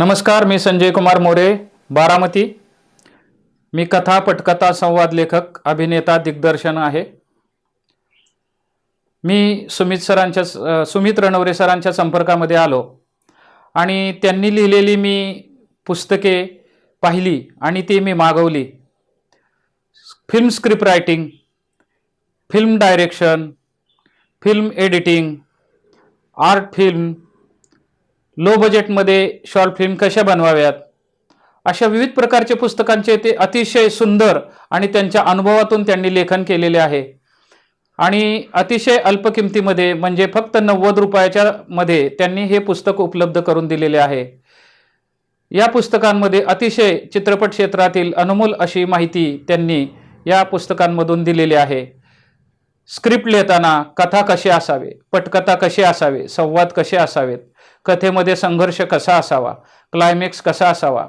नमस्कार मी संजय कुमार मोरे बारामती. मी कथा पटकथा संवाद लेखक अभिनेता दिग्दर्शन आहे. मी सुमित सरांच्या सुमित रणवरे सरांच्या संपर्कामध्ये आलो आणि त्यांनी लिहिलेली मी पुस्तके पाहिली आणि ती मी मागवली. Film script writing film direction film editing art film low बजेटमध्ये शॉर्ट फिल्म कशा बनवाव्यात? अशा विविध प्रकारचे पुस्तकांचे ते अतिशय सुंदर आणि त्यांच्या अनुभवातून त्यांनी लेखन केलेले आहे. आणि अतिशय अल्प किमतीमध्ये म्हणजे फक्त नव्वद रुपयाच्या मध्ये त्यांनी हे पुस्तक उपलब्ध करून दिलेले आहे. या पुस्तकांमध्ये अतिशय चित्रपट क्षेत्रातील अनमोल अशी माहिती त्यांनी या पुस्तकांमधून दिलेली आहे. स्क्रिप्ट लिहिताना कथा कशी असावे पटकथा कशी असावे संवाद कसे असावेत कथेमध्ये संघर्ष कसा असावा? क्लायमॅक्स कसा असावा?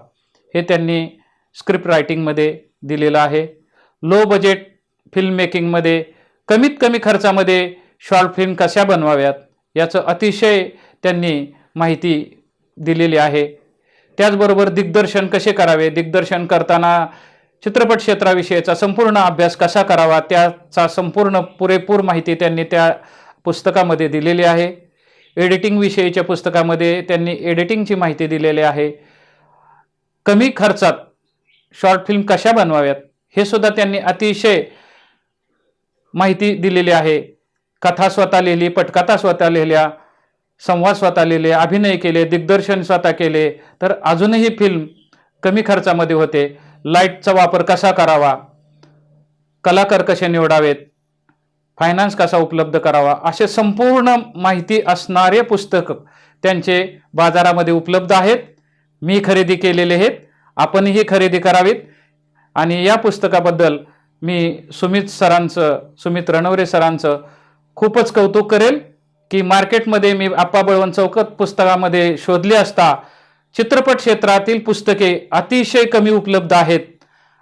हे त्यांनी स्क्रिप्ट रायटिंगमध्ये दिलेलं आहे. लो बजेट फिल्म मेकिंगमध्ये कमीत कमी खर्चामध्ये शॉर्ट फिल्म कशा बनवाव्यात? याचं अतिशय त्यांनी माहिती दिलेली आहे. त्याचबरोबर दिग्दर्शन कसे करावे? दिग्दर्शन करताना चित्रपट क्षेत्राविषयीचा संपूर्ण अभ्यास कसा करावा? त्याचा संपूर्ण पुरेपूर माहिती त्यांनी त्या पुस्तकामध्ये दिलेली आहे. एडिटिंग विषयीच्या पुस्तकामध्ये त्यांनी एडिटिंगची माहिती दिलेली आहे. कमी खर्चात शॉर्ट फिल्म कशा बनवाव्यात हे सुद्धा त्यांनी अतिशय माहिती दिलेली आहे. कथा स्वतः लिहिली पटकथा स्वतः लिहिल्या संवाद स्वतः लिहिले अभिनय केले दिग्दर्शन स्वतः केले तर अजूनही फिल्म कमी खर्चामध्ये होते. लाईटचा वापर कसा करावा कलाकार कसे निवडावेत फायनान्स कसा उपलब्ध करावा असे संपूर्ण माहिती असणारे पुस्तक त्यांचे बाजारामध्ये उपलब्ध आहेत. मी खरेदी केलेले आहेत. आपणही खरेदी करावीत. आणि या पुस्तकाबद्दल मी सुमित सरांचं सुमित रणवरे सरांचं खूपच कौतुक करेल की मार्केटमध्ये मी आप्पा बळवंत चौकत पुस्तकामध्ये शोधले असता चित्रपट क्षेत्रातील पुस्तके अतिशय कमी उपलब्ध आहेत.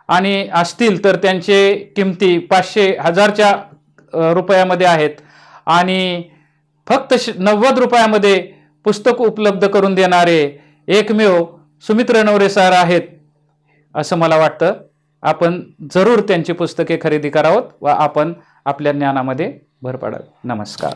आणि असतील तर त्यांचे किमती पाचशे हजारच्या रुपयामध्ये आहेत. आणि फक्त श नव्वद रुपयामध्ये पुस्तक उपलब्ध करून देणारे एकमेव सुमित्र नवरे सर आहेत असं मला वाटतं. आपण जरूर त्यांची पुस्तके खरेदी करावं व आपण आपल्या ज्ञानामध्ये भर पाडावी. नमस्कार.